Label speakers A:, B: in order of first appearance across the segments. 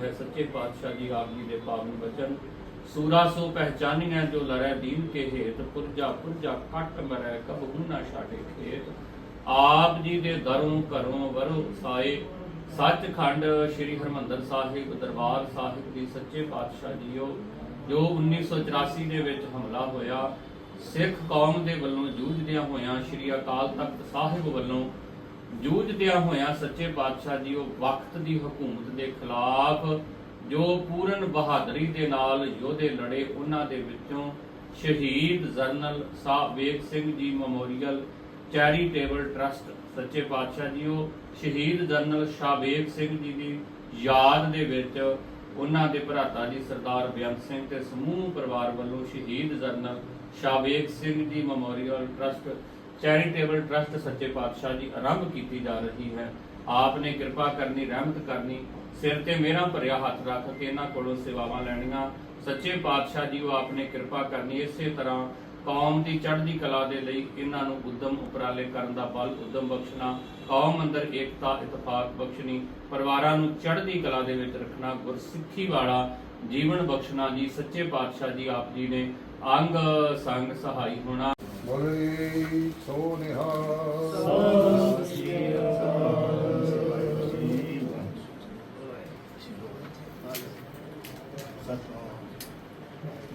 A: ਹੈ ਸੱਚੇ ਪਾਤਸ਼ਾਹ ਜੀ ਆਪ ਜੀ ਦੇ ਪਾਵਨ ਬਚਨ ਸੂਰਾ ਸੋ ਪਹਿਚਾਨੀਐ ਜੋ ਲੜੈ ਦੀਨ ਕੇ ਹੇਤ, ਪੁਰਜਾ ਪੁਰਜਾ ਕੱਟ ਮਰੈ ਕਬਹੂ ਨਾ ਛਾੜੇ ਖੇਤ। ਆਪ ਜੀ ਦੇ ਦਰੋਂ ਘਰੋਂ ਵਰੋ ਸਾਏ, ਸੱਚਖੰਡ ਸ੍ਰੀ ਹਰਮੰਦਰ ਸਾਹਿਬ ਦਰਬਾਰ ਸਾਹਿਬ ਦੀ ਸੱਚੇ ਪਾਤਸ਼ਾਹ ਜੀਓ, ਜੋ 1984 ਦੇ ਵਿੱਚ ਹਮਲਾ ਹੋਇਆ, ਸਿੱਖ ਕੌਮ ਦੇ ਵੱਲੋਂ ਜੂਝਦਿਆਂ ਹੋਇਆਂ ਸ੍ਰੀ ਅਕਾਲ ਤਖਤ ਸਾਹਿਬ ਵੱਲੋਂ ਜੂਝਦਿਆਂ ਹੋਇਆਂ ਸੱਚੇ ਪਾਤਸ਼ਾਹ ਜੀ ਉਹ ਵਕਤ ਦੀ ਹਕੂਮਤ ਦੇ ਖਿਲਾਫ ਜੋ ਪੂਰਨ ਬਹਾਦਰੀ ਦੇ ਨਾਲ ਯੋਧੇ ਲੜੇ, ਉਹਨਾਂ ਦੇ ਵਿੱਚੋਂ ਸ਼ਹੀਦ general Sahib Singh ji memorial charitable trust, ਸੱਚੇ ਪਾਤਸ਼ਾਹ ਜੀ ਉਹ ਸ਼ਹੀਦ ਜਰਨਲ ਸ਼ਾਹਬੇਗ ਸਿੰਘ ਜੀ ਦੀ ਯਾਦ ਦੇ ਵਿੱਚ ਉਹਨਾਂ ਦੇ ਭਰਾਤਾ ਜੀ ਸਰਦਾਰ ਬੇਅੰਤ ਸਿੰਘ ਤੇ ਸਮੂਹ ਪਰਿਵਾਰ ਵੱਲੋਂ ਸ਼ਹੀਦ general ਸ਼ਾਹਬੇਗ Singh ji memorial trust charitable trust ਸੱਚੇ ਪਾਤਸ਼ਾਹ ਜੀ ਆਰੰਭ ਕੀਤੀ ਜਾ ਰਹੀ ਹੈ। ਆਪ ਨੇ ਕਿਰਪਾ ਕਰਨੀ, ਰਹਿਮਤ ਕਰਨੀ, ਸਿਰ ਤੇ ਮੇਰਾ ਭਰਿਆ ਹੱਥ ਰੱਖ ਕੇ ਇਹਨਾਂ ਕੋਲੋਂ ਸੇਵਾਵਾਂ ਲੈਣੀਆਂ। ਸੱਚੇ ਪਾਤਸ਼ਾਹ ਜੀ, ਉਹ ਆਪ ਨੇ ਕਿਰਪਾ ਕਰਨੀ, ਇਸੇ ਤਰ੍ਹਾਂ ਕੌਮ ਦੀ ਚੜ੍ਹਦੀ ਕਲਾ ਦੇ ਲਈ ਇਹਨਾਂ ਨੂੰ ਉਦਮ ਉਪਰਾਲੇ ਕਰਨ ਦਾ ਬਲ ਉਦਮ ਬਖਸ਼ਣਾ, ਕੌਮ ਅੰਦਰ ਏਕਤਾ, ਇਤਫਾਕ ਬਖਸ਼ਣੀ, ਪਰਿਵਾਰਾਂ ਨੂੰ ਚੜ੍ਹਦੀ ਕਲਾ ਦੇ ਵਿੱਚ ਰੱਖਣਾ, ਗੁਰਸਿੱਖੀ ਵਾਲਾ ਜੀਵਨ ਬਖਸ਼ਣਾ ਜੀ। ਸੱਚੇ ਪਾਤਸ਼ਾਹ ਜੀ, ਆਪ ਜੀ ਨੇ ਅੰਗ ਸੰਗ ਸਹਾਈ ਹੋਣਾ।
B: ਬੋਲੇ ਸੋ ਨਿਹਾਲ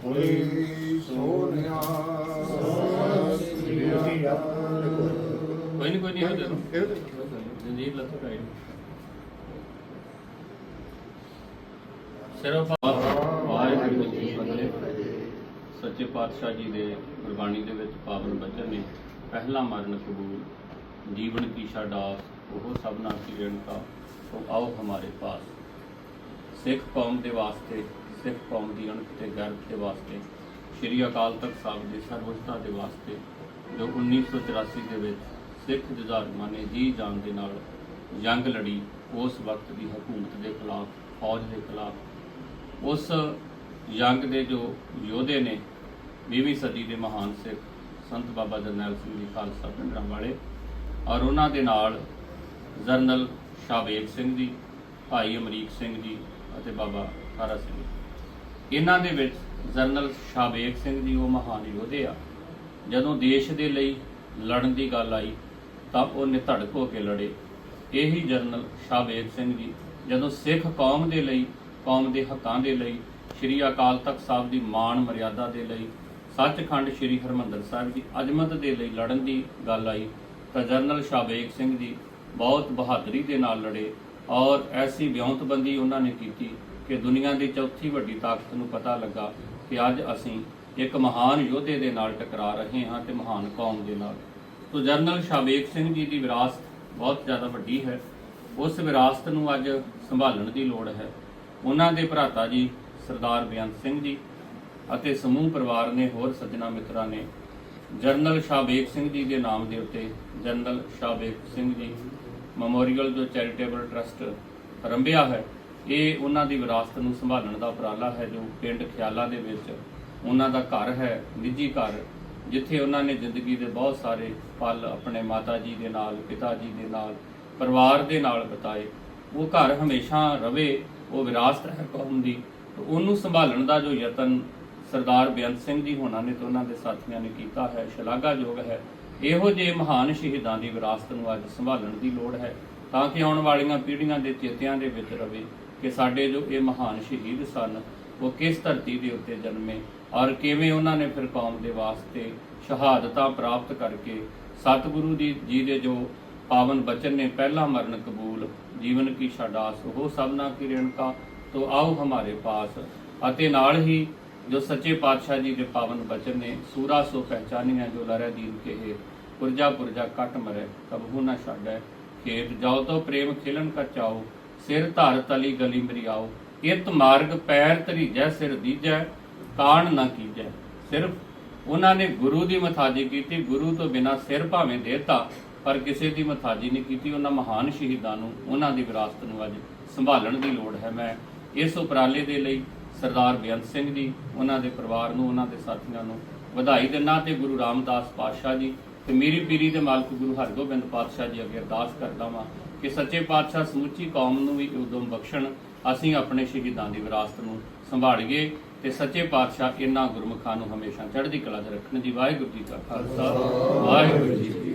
B: ਬੋਲੇ ਸੋ ਨਿਹਾਲ
A: ਕੋਈ ਨਹੀਂ ਕੋਈ ਨਹੀਂ ਹੋ ਜਾਣਾ ਜੰਜੀਰ ਲੱਥ ਕਾਈ ਸਿਰਫ ਵਾਹਿਗੁਰੂ ਜੀ ਕੀ ਫਤਿਹ ਸੱਚੇ ਪਾਤਸ਼ਾਹ ਜੀ ਦੇ ਗੁਰਬਾਣੀ ਦੇ ਵਿੱਚ ਪਾਵਨ ਬਚਨ ਨੇ ਪਹਿਲਾ ਮਰਨ ਕਬੂਲ, ਜੀਵਨ ਕੀ ਛਾਡਾਸ ਉਹ ਸਭਨਾ ਕੀ ਰੇਣਕਾ ਸੋ ਆਓ ਹਮਾਰੇ ਪਾਸ। ਸਿੱਖ ਕੌਮ ਦੇ ਵਾਸਤੇ, ਸਿੱਖ ਕੌਮ ਦੀ ਅਣਖ ਤੇ ਗਰਭ ਦੇ ਵਾਸਤੇ, ਸ੍ਰੀ ਅਕਾਲ ਤਖਤ ਸਾਹਿਬ ਦੀ ਸਰਵਉੱਚਤਾ ਦੇ ਵਾਸਤੇ, ਜੋ 1984 ਦੇ ਵਿੱਚ ਸਿੱਖ ਜੁਝਾਰੂਆਂ ਨੇ ਜੀ ਜਾਨ ਦੇ ਨਾਲ ਜੰਗ ਲੜੀ, ਉਸ ਵਕਤ ਦੀ ਹਕੂਮਤ ਦੇ ਖਿਲਾਫ, ਫੌਜ ਦੇ ਖਿਲਾਫ, ਉਸ ਜੰਗ ਦੇ ਜੋ ਯੋਧੇ ਨੇ 20ਵੀਂ ਸਦੀ ਦੇ ਮਹਾਨ ਸਿੱਖ ਸੰਤ ਬਾਬਾ ਜਰਨੈਲ ਸਿੰਘ ਜੀ ਖਾਲਸਾ ਪਿੰਡਰਾਂ ਵਾਲੇ ਔਰ ਉਹਨਾਂ ਦੇ ਨਾਲ ਜਰਨਲ ਸ਼ਾਹਬੇਗ ਸਿੰਘ ਜੀ, ਭਾਈ ਅਮਰੀਕ ਸਿੰਘ ਜੀ ਅਤੇ ਬਾਬਾ ਤਾਰਾ ਸਿੰਘ ਜੀ। ਇਹਨਾਂ ਦੇ ਵਿੱਚ ਜਰਨਲ ਸ਼ਾਹਬੇਗ ਸਿੰਘ ਜੀ ਉਹ ਮਹਾਨ ਯੋਧੇ ਆ ਜਦੋਂ ਦੇਸ਼ ਦੇ ਲਈ ਲੜਨ ਦੀ ਗੱਲ ਆਈ, ਤਾਂ ਉਹ ਨਿਧੜਕ ਹੋ ਕੇ ਲੜੇ ਇਹੀ ਜਰਨਲ ਸ਼ਾਹਬੇਗ ਸਿੰਘ ਜੀ, ਜਦੋਂ ਸਿੱਖ ਕੌਮ ਦੇ ਲਈ, ਕੌਮ ਦੇ ਹੱਕਾਂ ਦੇ ਲਈ, ਸ੍ਰੀ ਅਕਾਲ ਤਖਤ ਸਾਹਿਬ ਦੀ ਮਾਣ ਮਰਿਆਦਾ ਦੇ ਲਈ ਸੱਚਖੰਡ ਸ੍ਰੀ ਹਰਮੰਦਰ ਸਾਹਿਬ ਦੀ ਅਜ਼ਮਤ ਦੇ ਲਈ ਲੜਨ ਦੀ ਗੱਲ ਆਈ। ਤਾਂ ਜਨਰਲ ਸ਼ਾਹਬੇਗ ਸਿੰਘ ਜੀ ਬਹੁਤ ਬਹਾਦਰੀ ਦੇ ਨਾਲ ਲੜੇ ਔਰ ਐਸੀ ਵਿਉਂਤਬੰਦੀ ਉਹਨਾਂ ਨੇ ਕੀਤੀ ਕਿ ਦੁਨੀਆ ਦੀ ਚੌਥੀ ਵੱਡੀ ਤਾਕਤ ਨੂੰ ਪਤਾ ਲੱਗਾ ਕਿ ਅੱਜ ਅਸੀਂ ਇੱਕ ਮਹਾਨ ਯੋਧੇ ਦੇ ਨਾਲ ਟਕਰਾ ਰਹੇ ਹਾਂ ਤੇ ਮਹਾਨ ਕੌਮ ਦੇ ਨਾਲ। ਤੋ ਜਨਰਲ ਸ਼ਾਹਬੇਗ ਸਿੰਘ ਜੀ ਦੀ ਵਿਰਾਸਤ ਬਹੁਤ ਜ਼ਿਆਦਾ ਵੱਡੀ ਹੈ। ਉਸ ਵਿਰਾਸਤ ਨੂੰ ਅੱਜ ਸੰਭਾਲਣ ਦੀ ਲੋੜ ਹੈ। ਉਹਨਾਂ ਦੇ ਭਰਾਤਾ ਜੀ ਸਰਦਾਰ ਬੇਅੰਤ ਸਿੰਘ ਜੀ ਅਤੇ ਸਮੂਹ ਪਰਿਵਾਰ ਨੇ ਹੋਰ ਸੱਜਣਾ ਮਿੱਤਰਾਂ ਨੇ ਜਰਨਲ ਸ਼ਾਹਬੇਗ ਸਿੰਘ ਜੀ ਦੇ ਨਾਮ ਦੇ ਉੱਤੇ ਜਰਨਲ ਸ਼ਾਹਬੇਗ ਸਿੰਘ ਜੀ ਮੈਮੋਰੀਅਲ ਜੋ ਚੈਰੀਟੇਬਲ ਟਰਸਟ ਆਰੰਭਿਆ ਹੈ, ਇਹ ਉਹਨਾਂ ਦੀ ਵਿਰਾਸਤ ਨੂੰ ਸੰਭਾਲਣ ਦਾ ਉਪਰਾਲਾ ਹੈ ਜੋ ਪਿੰਡ ਖਿਆਲਾ ਦੇ ਵਿੱਚ ਉਹਨਾਂ ਦਾ ਘਰ ਹੈ, ਨਿੱਜੀ ਘਰ, ਜਿੱਥੇ ਉਹਨਾਂ ਨੇ ਜ਼ਿੰਦਗੀ ਦੇ ਬਹੁਤ ਸਾਰੇ ਪਲ ਆਪਣੇ ਮਾਤਾ ਜੀ ਦੇ ਨਾਲ, ਪਿਤਾ ਜੀ ਦੇ ਨਾਲ, ਪਰਿਵਾਰ ਦੇ ਨਾਲ ਬਿਤਾਏ। ਉਹ ਘਰ ਹਮੇਸ਼ਾ ਰਵੇ, ਉਹ ਵਿਰਾਸਤ ਹੈ ਕੌਮ ਦੀ, ਉਹਨੂੰ ਸੰਭਾਲਣ ਦਾ ਜੋ ਯਤਨ ਸਰਦਾਰ ਬੇਅੰਤ ਸਿੰਘ ਜੀ ਹੋਣਾ ਨੇ ਤੇ ਉਹਨਾਂ ਦੇ ਸਾਥੀਆਂ ਨੇ ਕੀਤਾ ਹੈ, ਸ਼ਲਾਘਾਯੋਗ ਹੈ। ਇਹੋ ਜਿਹੇ ਮਹਾਨ ਸ਼ਹੀਦਾਂ ਦੀ ਵਿਰਾਸਤ ਨੂੰ ਅੱਜ ਸੰਭਾਲਣ ਦੀ ਲੋੜ ਹੈ, ਤਾਂ ਕਿ ਆਉਣ ਵਾਲੀਆਂ ਪੀੜ੍ਹੀਆਂ ਦੇ ਚੇਤਿਆਂ ਦੇ ਵਿੱਚ ਰਵੇ ਕਿ ਸਾਡੇ ਜੋ ਇਹ ਮਹਾਨ ਸ਼ਹੀਦ ਸਨ, ਉਹ ਕਿਸ ਧਰਤੀ ਦੇ ਉੱਤੇ ਜਨਮੇ ਔਰ ਕਿਵੇਂ ਉਹਨਾਂ ਨੇ ਫਿਰ ਕੌਮ ਦੇ ਵਾਸਤੇ ਸ਼ਹਾਦਤਾਂ ਪ੍ਰਾਪਤ ਕਰਕੇ ਸਤਿਗੁਰੂ ਦੀ ਜੀ ਦੇ ਜੋ ਪਾਵਨ ਬਚਨ ਨੇ ਪਹਿਲਾ ਮਰਨ ਕਬੂਲ, ਜੀਵਨ ਕੀ ਛਾਡਾਸ ਉਹ ਸਭਨਾ ਕੀ ਰੇਣਕਾ, ਤੋ ਆਓ ਹਮਾਰੇ ਪਾਸ ਅਤੇ ਨਾਲ ਹੀ ਜੋ ਸੱਚੇ ਪਾਤਸ਼ਾਹ ਜੀ ਦੇ ਪਾਵਨ ਬਚਨ ਨੇ, ਸੂਰਾ ਸੋ ਪਹਿਚਾਨੀਆਂ ਜੋ ਲਰੈ ਦੀਨ ਕੇ ਪੁਰਜਾ ਪੁਰਜਾ ਕੱਟ ਮਰੇ ਕਬਹੂ ਨਾ ਛਾੜੈ ਖੇਤ, ਜਾਓ ਤੋ ਪ੍ਰੇਮ ਖਿਲਨ ਕਾ ਚਾਓ, ਸਿਰ ਧਰ ਤਲੀ ਗਲੀ ਮਰੀ ਆਓ ਇਤ ਮਾਰਗ ਪੈਰ ਧਰੀਜੈ, ਸਿਰ ਦੀਜੈ, ਕਾਣ ਨਾ ਕੀਜੈ। ਸਿਰਫ ਉਹਨਾਂ ਨੇ ਗੁਰੂ ਦੀ ਮਥਾਜੀ ਕੀਤੀ, ਗੁਰੂ ਤੋਂ ਬਿਨਾ ਸਿਰ ਭਾਵੇਂ ਦੇਤਾ, ਪਰ ਕਿਸੇ ਦੀ ਮਥਾਜੀ ਨਹੀਂ ਕੀਤੀ, ਉਹਨਾਂ ਮਹਾਨ ਸ਼ਹੀਦਾਂ ਨੂੰ, ਉਹਨਾਂ ਦੀ ਵਿਰਾਸਤ ਨੂੰ ਅੱਜ ਸੰਭਾਲਣ ਦੀ ਲੋੜ ਹੈ ਮੈਂ ਇਸ ਉਪਰਾਲੇ ਦੇ ਲਈ ਸਰਦਾਰ ਬੇਅੰਤ ਸਿੰਘ ਜੀ, ਉਹਨਾਂ ਦੇ ਪਰਿਵਾਰ ਨੂੰ, ਉਹਨਾਂ ਦੇ ਸਾਥੀਆਂ ਨੂੰ ਵਧਾਈ ਦਿੰਦਾ ਤੇ ਗੁਰੂ ਰਾਮਦਾਸ ਪਾਤਸ਼ਾਹ ਜੀ ਤੇ ਮੇਰੀ ਪੀਰੀ ਦੇ ਮਾਲਕ ਗੁਰੂ ਹਰਗੋਬਿੰਦ ਪਾਤਸ਼ਾਹ ਜੀ ਅੱਗੇ ਅਰਦਾਸ ਕਰਦਾ ਵਾਂ ਕਿ ਸੱਚੇ ਪਾਤਸ਼ਾਹ ਸਮੁੱਚੀ ਕੌਮ ਨੂੰ ਵੀ ਉਦਮ ਬਖਸ਼ਣ, ਅਸੀਂ ਆਪਣੇ ਸ਼ਹੀਦਾਂ ਦੀ ਵਿਰਾਸਤ ਨੂੰ ਸੰਭਾਲੀਏ ਤੇ ਸੱਚੇ ਪਾਤਸ਼ਾਹ ਇਹਨਾਂ ਗੁਰਮੁਖਾਂ ਨੂੰ ਹਮੇਸ਼ਾ ਚੜ੍ਹਦੀ ਕਲਾ 'ਚ ਰੱਖਣ ਦੀ ਵਾਹਿਗੁਰੂ ਜੀ ਕਾ ਖਾਲਸਾ। ਵਾਹਿਗੁਰੂ ਜੀ ਕੀ